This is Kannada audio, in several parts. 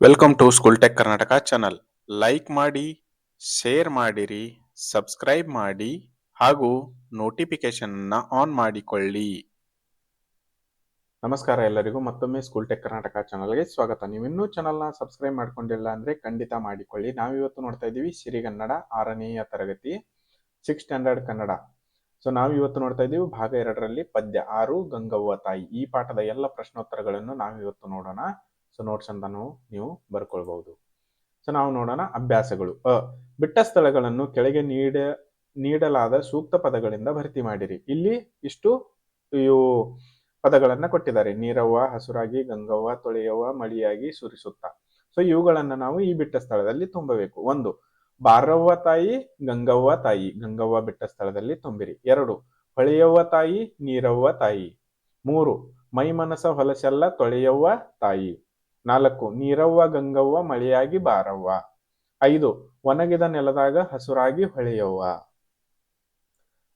Welcome to school tech Karnataka channel like ಮಾಡಿ ಶೇರ್ ಮಾಡಿರಿ ಸಬ್ಸ್ಕ್ರೈಬ್ ಮಾಡಿ, ಹಾಗೂ ನೋಟಿಫಿಕೇಶನ್ ಆನ್ ಮಾಡಿಕೊಳ್ಳಿ. ನಮಸ್ಕಾರ ಎಲ್ಲರಿಗೂ. ಮತ್ತೊಮ್ಮೆ ಸ್ಕೂಲ್ ಟೆಕ್ ಕರ್ನಾಟಕ ಚಾನಲ್ಗೆ ಸ್ವಾಗತ. ನೀವು ಇನ್ನೂ ಚಾನಲ್ನ ಸಬ್ಸ್ಕ್ರೈಬ್ ಮಾಡ್ಕೊಂಡಿಲ್ಲ ಅಂದ್ರೆ ಖಂಡಿತ ಮಾಡಿಕೊಳ್ಳಿ. ನಾವಿವತ್ತು ನೋಡ್ತಾ ಇದ್ದೀವಿ ಸಿರಿಗನ್ನಡ ಆರನೆಯ ತರಗತಿ ಸಿಕ್ಸ್ ಸ್ಟ್ಯಾಂಡರ್ಡ್ ಕನ್ನಡ ಸೊ ನಾವು ಇವತ್ತು ನೋಡ್ತಾ ಇದ್ದೀವಿ ಭಾಗ ಎರಡರಲ್ಲಿ ಪದ್ಯ ಆರು ಗಂಗವ್ವ ತಾಯಿ. ಈ ಪಾಠದ ಎಲ್ಲ ಪ್ರಶ್ನೋತ್ತರಗಳನ್ನು ನಾವು ಇವತ್ತು ನೋಡೋಣ. ಸೊ ನೋಟ್ಸ್ ಅಂತಾನು ನೀವು ಬರ್ಕೊಳ್ಬಹುದು. ಸೊ ನಾವು ನೋಡೋಣ ಅಭ್ಯಾಸಗಳು. ಅ, ಬಿಟ್ಟ ಸ್ಥಳಗಳನ್ನು ಕೆಳಗೆ ನೀಡ, ನೀಡಲಾದ ಸೂಕ್ತ ಪದಗಳಿಂದ ಭರ್ತಿ ಮಾಡಿರಿ. ಇಲ್ಲಿ ಇಷ್ಟು ಇವು ಪದಗಳನ್ನು ಕೊಟ್ಟಿದ್ದಾರೆ. ನೀರವ್ವ, ಹಸುರಾಗಿ, ಗಂಗವ್ವ, ತೊಳೆಯವ್ವ, ಮಳಿಯಾಗಿ ಸುರಿಸುತ್ತ. ಸೊ ಇವುಗಳನ್ನು ನಾವು ಈ ಬಿಟ್ಟ ಸ್ಥಳದಲ್ಲಿ ತುಂಬಬೇಕು. ಒಂದು, ಬಾರವ್ವ ತಾಯಿ, ಗಂಗವ್ವ ತಾಯಿ. ಗಂಗವ್ವ ಬಿಟ್ಟ ಸ್ಥಳದಲ್ಲಿ ತುಂಬಿರಿ. ಎರಡು, ಹೊಳೆಯವ್ವ ತಾಯಿ, ನೀರವ್ವ ತಾಯಿ. ಮೂರು ಮೈ ಮನಸ ಹೊಲಸೆಲ್ಲ ತೊಳೆಯವ್ವ ತಾಯಿ. ನಾಲ್ಕು, ನೀರವ್ವ ಗಂಗವ್ವ ಮಳೆಯಾಗಿ ಬಾರವ್ವ. ಐದು, ಒಣಗಿದ ನೆಲದಾಗ ಹಸುರಾಗಿ ಹೊಳೆಯವ್ವ.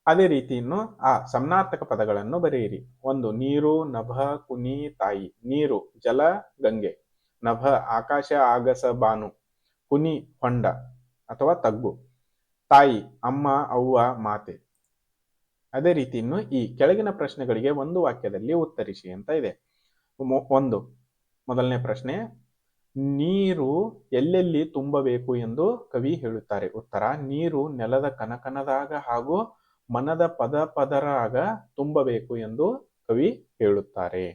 ಅದೇ ರೀತಿ ಇನ್ನು ಆ ಸಮನಾರ್ಥಕ ಪದಗಳನ್ನು ಬರೆಯಿರಿ. ಒಂದು, ನೀರು, ನಭ, ಕುನಿ, ತಾಯಿ. ನೀರು, ಜಲ, ಗಂಗೆ. ನಭ, ಆಕಾಶ, ಆಗಸ, ಬಾನು. ಕುನಿ, ಹೊಂಡ ಅಥವಾ ತಗ್ಗು. ತಾಯಿ, ಅಮ್ಮ, ಅವ್ವ, ಮಾತೆ. ಅದೇ ರೀತಿ ಇನ್ನು ಈ ಕೆಳಗಿನ ಪ್ರಶ್ನೆಗಳಿಗೆ ಒಂದು ವಾಕ್ಯದಲ್ಲಿ ಉತ್ತರಿಸಿ ಅಂತ ಇದೆ. ಒಂದು ಮೊದಲನೇ ಪ್ರಶ್ನೆ, ನೀರು ಎಲ್ಲೆಲ್ಲಿ ತುಂಬಬೇಕು ಎಂದು ಕವಿ ಹೇಳುತ್ತಾರೆ. ಉತ್ತರ, ನೀರು ನೆಲದ ಕನಕನದಾಗ ಹಾಗೂ ಮನದ ಪದ ಪದರಾಗ ತುಂಬಬೇಕು ಎಂದು ಕವಿ ಹೇಳುತ್ತಾರೆ.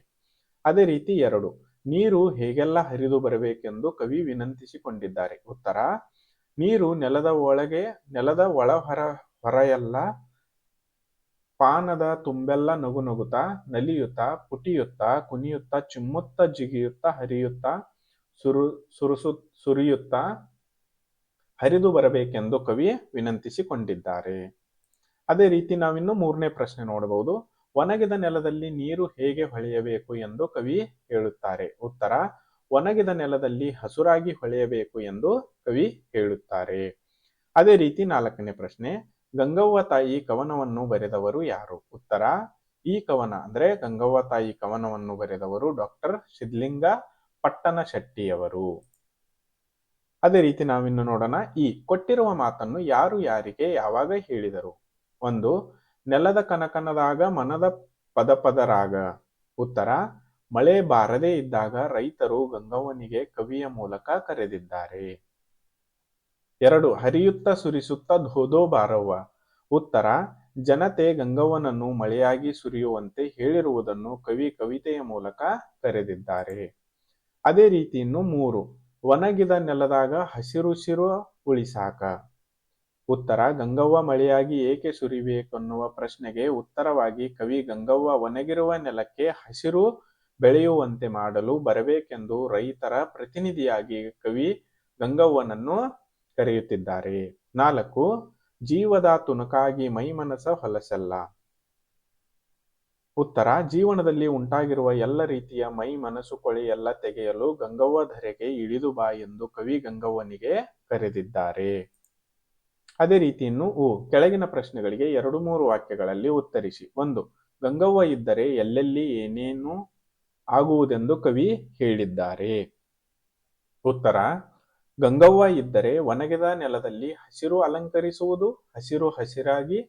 ಅದೇ ರೀತಿ ಎರಡು, ನೀರು ಹೇಗೆಲ್ಲ ಹರಿದು ಬರಬೇಕೆಂದು ಕವಿ ವಿನಂತಿಸಿಕೊಂಡಿದ್ದಾರೆ. ಉತ್ತರ, ನೀರು ನೆಲದ ಒಳಗೆ, ನೆಲದ ಒಳ ಹೊರ ಹೊರೆಯೆಲ್ಲ ಪಾನದ ತುಂಬೆಲ್ಲ ನಗು ನಗುತ್ತಾ, ನಲಿಯುತ್ತ, ಪುಟಿಯುತ್ತ, ಕುಣಿಯುತ್ತಾ, ಚಿಮ್ಮುತ್ತಾ, ಜಿಗಿಯುತ್ತಾ, ಹರಿಯುತ್ತಾ, ಸುರು, ಸುರುಸು, ಸುರಿಯುತ್ತಾ ಹರಿದು ಬರಬೇಕೆಂದು ಕವಿ ವಿನಂತಿಸಿಕೊಂಡಿದ್ದಾರೆ. ಅದೇ ರೀತಿ ನಾವಿನ್ನು ಮೂರನೇ ಪ್ರಶ್ನೆ ನೋಡಬಹುದು. ಒಣಗಿದ ನೆಲದಲ್ಲಿ ನೀರು ಹೇಗೆ ಹೊಳೆಯಬೇಕು ಎಂದು ಕವಿ ಹೇಳುತ್ತಾರೆ. ಉತ್ತರ, ಒಣಗಿದ ನೆಲದಲ್ಲಿ ಹಸುರಾಗಿ ಹೊಳೆಯಬೇಕು ಎಂದು ಕವಿ ಹೇಳುತ್ತಾರೆ. ಅದೇ ರೀತಿ ನಾಲ್ಕನೇ ಪ್ರಶ್ನೆ ಗಂಗವ್ವ ತಾಯಿ ಕವನವನ್ನು ಬರೆದವರು ಯಾರು? ಉತ್ತರ, ಈ ಕವನ ಅಂದ್ರೆ ಗಂಗವ್ವ ತಾಯಿ ಕವನವನ್ನು ಬರೆದವರು ಡಾಕ್ಟರ್ ಸಿದ್ಲಿಂಗ ಪಟ್ಟಣ ಶೆಟ್ಟಿಯವರು ಅದೇ ರೀತಿ ನಾವಿನ್ನು ನೋಡೋಣ, ಈ ಕೊಟ್ಟಿರುವ ಮಾತನ್ನು ಯಾರು ಯಾರಿಗೆ ಯಾವಾಗ ಹೇಳಿದರು? ಒಂದು, ನೆಲದ ಕನಕನದಾಗ ಮನದ ಪದ ಪದರಾಗ ಉತ್ತರ, ಮಳೆ ಬಾರದೇ ಇದ್ದಾಗ ರೈತರು ಗಂಗವ್ವನಿಗೆ ಕವಿಯ ಮೂಲಕ ಕರೆದಿದ್ದಾರೆ. ಎರಡು, ಹರಿಯುತ್ತ ಸುರಿಸುತ್ತ ಧೋಧೋ ಬಾರವ್ವ ಉತ್ತರ, ಜನತೆ ಗಂಗವ್ವನನ್ನು ಮಳೆಯಾಗಿ ಸುರಿಯುವಂತೆ ಹೇಳಿರುವುದನ್ನು ಕವಿ ಕವಿತೆಯ ಮೂಲಕ ಕರೆದಿದ್ದಾರೆ. ಅದೇ ರೀತಿ ಇನ್ನು ಮೂರು, ಒಣಗಿದ ನೆಲದಾಗ ಹಸಿರುಸಿರು ಉಳಿಸಾಕ. ಉತ್ತರ, ಗಂಗವ್ವ ಮಳೆಯಾಗಿ ಏಕೆ ಸುರಿಬೇಕನ್ನುವ ಪ್ರಶ್ನೆಗೆ ಉತ್ತರವಾಗಿ ಕವಿ ಗಂಗವ್ವ ಒಣಗಿರುವ ನೆಲಕ್ಕೆ ಹಸಿರು ಬೆಳೆಯುವಂತೆ ಮಾಡಲು ಬರಬೇಕೆಂದು ರೈತರ ಪ್ರತಿನಿಧಿಯಾಗಿ ಕವಿ ಗಂಗವ್ವನನ್ನು ಕರೆಯುತ್ತಿದ್ದಾರೆ. ನಾಲ್ಕು, ಜೀವದ ತುಣುಕಾಗಿ ಮೈಮನಸ ಹೊಲಸಲ್ಲ. ಉತ್ತರ, ಜೀವನದಲ್ಲಿ ಉಂಟಾಗಿರುವ ಎಲ್ಲ ರೀತಿಯ ಮೈ ಮನಸ್ಸು ಕೊಳೆಯೆಲ್ಲ ತೆಗೆಯಲು ಗಂಗವ್ವ ಧರೆಗೆ ಇಳಿದು ಬಾ ಎಂದು ಕವಿ ಗಂಗವ್ವನಿಗೆ ಕರೆದಿದ್ದಾರೆ. ಅದೇ ರೀತಿ ಇನ್ನು ಉ ಕೆಳಗಿನ ಪ್ರಶ್ನೆಗಳಿಗೆ ಎರಡು ಮೂರು ವಾಕ್ಯಗಳಲ್ಲಿ ಉತ್ತರಿಸಿ. ಒಂದು, ಗಂಗವ್ವ ಇದ್ದರೆ ಎಲ್ಲೆಲ್ಲಿ ಏನೇನು ಆಗುವುದೆಂದು ಕವಿ ಹೇಳಿದ್ದಾರೆ. ಉತ್ತರ ಗಂಗವ್ವ ಇದ್ದರೆ ಒಣಗಿದ ನೆಲದಲ್ಲಿ ಹಸಿರು ಅಲಂಕರಿಸುವುದು, ಹಸಿರು ಹಸಿರಾಗಿ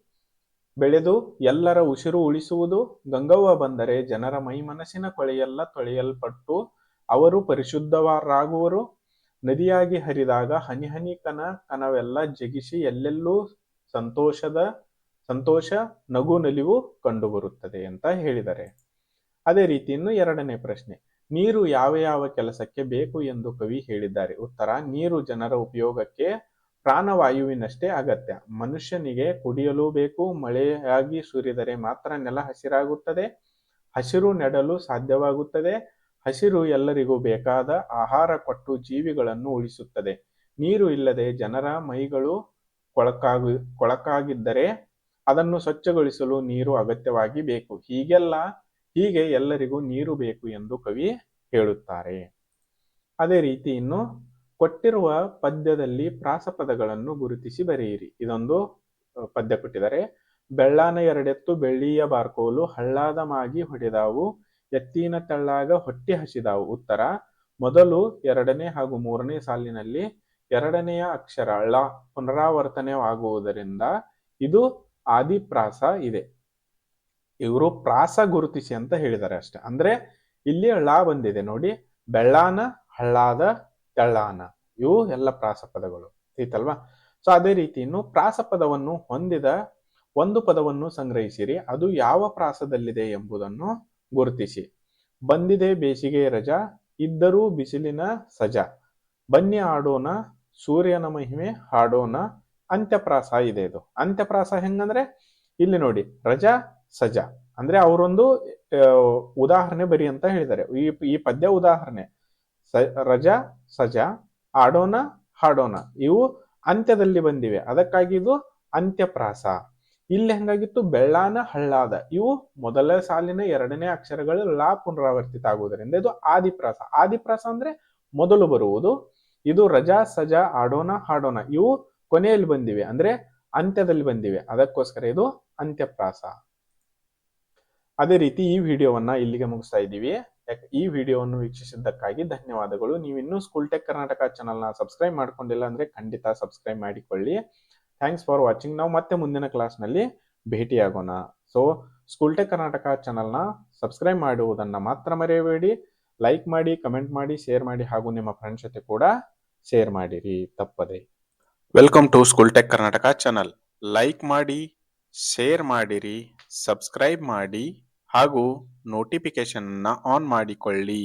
ಬೆಳೆದು ಎಲ್ಲರ ಉಸಿರು ಉಳಿಸುವುದು. ಗಂಗವ್ವ ಬಂದರೆ ಜನರ ಮೈ ಮನಸ್ಸಿನ ಕೊಳೆಯೆಲ್ಲ ತೊಳೆಯಲ್ಪಟ್ಟು ಅವರು ಪರಿಶುದ್ಧವಾರಾಗುವರು ನದಿಯಾಗಿ ಹರಿದಾಗ ಹನಿ ಹನಿ ಕನ ಕನವೆಲ್ಲ ಜಗಿಸಿ ಎಲ್ಲೆಲ್ಲೂ ಸಂತೋಷದ, ಸಂತೋಷ ನಗು ನಲಿವು ಕಂಡುಬರುತ್ತದೆ ಅಂತ ಹೇಳಿದರೆ. ಅದೇ ರೀತಿ ಇನ್ನು ಎರಡನೇ ಪ್ರಶ್ನೆ. ನೀರು ಯಾವ ಯಾವ ಕೆಲಸಕ್ಕೆ ಬೇಕು ಎಂದು ಕವಿ ಹೇಳಿದ್ದಾರೆ. ಉತ್ತರ, ನೀರು ಜನರ ಉಪಯೋಗಕ್ಕೆ ಪ್ರಾಣವಾಯುವಿನಷ್ಟೇ ಅಗತ್ಯ. ಮನುಷ್ಯನಿಗೆ ಕುಡಿಯಲು ಬೇಕು, ಮಳೆಯಾಗಿ ಸುರಿದರೆ ಮಾತ್ರ ನೆಲ ಹಸಿರಾಗುತ್ತದೆ, ಹಸಿರು ನೆಡಲು ಸಾಧ್ಯವಾಗುತ್ತದೆ, ಹಸಿರು ಎಲ್ಲರಿಗೂ ಬೇಕಾದ ಆಹಾರ ಕೊಟ್ಟು ಜೀವಿಗಳನ್ನು ಉಳಿಸುತ್ತದೆ. ನೀರು ಇಲ್ಲದೆ ಜನರ ಮೈಗಳು ಕೊಳಕಾಗ, ಕೊಳಕಾಗಿದ್ದರೆ ಅದನ್ನು ಸ್ವಚ್ಛಗೊಳಿಸಲು ನೀರು ಅಗತ್ಯವಾಗಿ ಬೇಕು. ಹೀಗೆಲ್ಲ ಹೀಗೆ ಎಲ್ಲರಿಗೂ ನೀರು ಬೇಕು ಎಂದು ಕವಿ ಹೇಳುತ್ತಾರೆ. ಅದೇ ರೀತಿ ಇನ್ನು ಕೊಟ್ಟಿರುವ ಪದ್ಯದಲ್ಲಿ ಪ್ರಾಸಪದಗಳನ್ನು ಗುರುತಿಸಿ ಬರೆಯಿರಿ. ಇದೊಂದು ಪದ್ಯ ಕೊಟ್ಟಿದ್ದಾರೆ. ಬೆಳ್ಳಾನ ಎರಡೆತ್ತು ಬೆಳ್ಳಿಯ ಬಾರ್ಕೋಲು ಹಳ್ಳಾದ ಮಾಗಿ ಹೊಡೆದಾವು, ಎತ್ತಿನ ತಳ್ಳಾಗ ಹೊಟ್ಟೆ ಹಸಿದಾವು. ಉತ್ತರ, ಮೊದಲು ಎರಡನೇ ಹಾಗೂ ಮೂರನೇ ಸಾಲಿನಲ್ಲಿ ಎರಡನೆಯ ಅಕ್ಷರ ಅಳ್ಳ ಪುನರಾವರ್ತನೆವಾಗುವುದರಿಂದ ಇದು ಆದಿಪ್ರಾಸ ಇದೆ. ಇವರು ಪ್ರಾಸ ಗುರುತಿಸಿ ಅಂತ ಹೇಳಿದ್ದಾರೆ ಅಷ್ಟೆ. ಅಂದ್ರೆ ಇಲ್ಲಿ ಹಳ್ಳ ಬಂದಿದೆ ನೋಡಿ, ಬೆಳ್ಳಾನ, ಹಳ್ಳಾದ, ತೆಳ್ಳಾನ. ಇವು ಎಲ್ಲ ಪ್ರಾಸ ಪದಗಳು. ಐತಲ್ವಾ ಸೊ ಅದೇ ರೀತಿ ಇನ್ನು ಪ್ರಾಸ ಪದವನ್ನು ಹೊಂದಿದ ಒಂದು ಪದವನ್ನು ಸಂಗ್ರಹಿಸಿರಿ. ಅದು ಯಾವ ಪ್ರಾಸದಲ್ಲಿದೆ ಎಂಬುದನ್ನು ಗುರುತಿಸಿ. ಬಂದಿದೆ ಬೇಸಿಗೆ ರಜಾ, ಇದ್ದರೂ ಬಿಸಿಲಿನ ಸಜಾ. ಬನ್ನಿ ಆಡೋಣ, ಸೂರ್ಯನ ಮಹಿಮೆ ಹಾಡೋಣ. ಅಂತ್ಯಪ್ರಾಸ ಇದೆ ಇದು. ಅಂತ್ಯಪ್ರಾಸ ಹೆಂಗಂದ್ರೆ, ಇಲ್ಲಿ ನೋಡಿ, ರಜಾ ಸಜಾ. ಅಂದ್ರೆ ಅವರೊಂದು ಉದಾಹರಣೆ ಬರಿ ಅಂತ ಹೇಳಿದ್ದಾರೆ. ಈ ಈ ಪದ್ಯ ಉದಾಹರಣೆ. ಸ, ರಜಾ, ಸಜಾ ಆಡೋಣ ಹಾಡೋಣ ಇವು ಅಂತ್ಯದಲ್ಲಿ ಬಂದಿವೆ. ಅದಕ್ಕಾಗಿ ಇದು ಅಂತ್ಯಪ್ರಾಸ. ಇಲ್ಲಿ ಹೆಂಗಾಗಿತ್ತು? ಬೆಳ್ಳಾನ ಹಳ್ಳಾದ. ಇವು ಮೊದಲ ಸಾಲಿನ ಎರಡನೇ ಅಕ್ಷರಗಳು ಲಾ ಪುನರಾವರ್ತಿತ ಆಗುವುದರಿಂದ ಇದು ಆದಿಪ್ರಾಸ. ಆದಿಪ್ರಾಸ ಅಂದ್ರೆ ಮೊದಲು ಬರುವುದು. ಇದು ರಜಾ, ಸಜಾ ಆಡೋಣ ಹಾಡೋಣ ಇವು ಕೊನೆಯಲ್ಲಿ ಬಂದಿವೆ. ಅಂದ್ರೆ ಅಂತ್ಯದಲ್ಲಿ ಬಂದಿವೆ. ಅದಕ್ಕೋಸ್ಕರ ಇದು ಅಂತ್ಯಪ್ರಾಸ. ಅದೇ ರೀತಿ ಈ ವಿಡಿಯೋವನ್ನ ಇಲ್ಲಿಗೆ ಮುಗಿಸ್ತಾ ಇದ್ದೀವಿ. ಈ ವಿಡಿಯೋವನ್ನು ವೀಕ್ಷಿಸಿದ್ದಕ್ಕಾಗಿ ಧನ್ಯವಾದಗಳು. ನೀವು ಇನ್ನೂ ಸ್ಕೂಲ್ ಟೆಕ್ ಕರ್ನಾಟಕ ಚಾನಲ್ನ ಸಬ್ಸ್ಕ್ರೈಬ್ ಮಾಡ್ಕೊಂಡಿಲ್ಲ ಅಂದ್ರೆ ಖಂಡಿತ ಸಬ್ಸ್ಕ್ರೈಬ್ ಮಾಡಿಕೊಳ್ಳಿ. ಥ್ಯಾಂಕ್ಸ್ ಫಾರ್ ವಾಚಿಂಗ್ ನಾವು ಮತ್ತೆ ಮುಂದಿನ ಕ್ಲಾಸ್ನಲ್ಲಿ ಭೇಟಿಯಾಗೋಣ. ಸೊ ಸ್ಕೂಲ್ ಟೆಕ್ ಕರ್ನಾಟಕ ಚಾನಲ್ನ ಸಬ್ಸ್ಕ್ರೈಬ್ ಮಾಡುವುದನ್ನು ಮಾತ್ರ ಮರೆಯಬೇಡಿ. ಲೈಕ್ ಮಾಡಿ ಕಮೆಂಟ್ ಮಾಡಿ ಶೇರ್ ಮಾಡಿ ಹಾಗೂ ನಿಮ್ಮ ಫ್ರೆಂಡ್ಸ್ ಜೊತೆ ಕೂಡ ಶೇರ್ ಮಾಡಿರಿ. ತಪ್ಪದೆ. Welcome to school tech Karnataka channel like ಮಾಡಿ ಶೇರ್ ಮಾಡಿರಿ ಸಬ್ಸ್ಕ್ರೈಬ್ ಮಾಡಿ ಹಾಗೂ ನೋಟಿಫಿಕೇಶನ್ ಆನ್ ಮಾಡಿಕೊಳ್ಳಿ.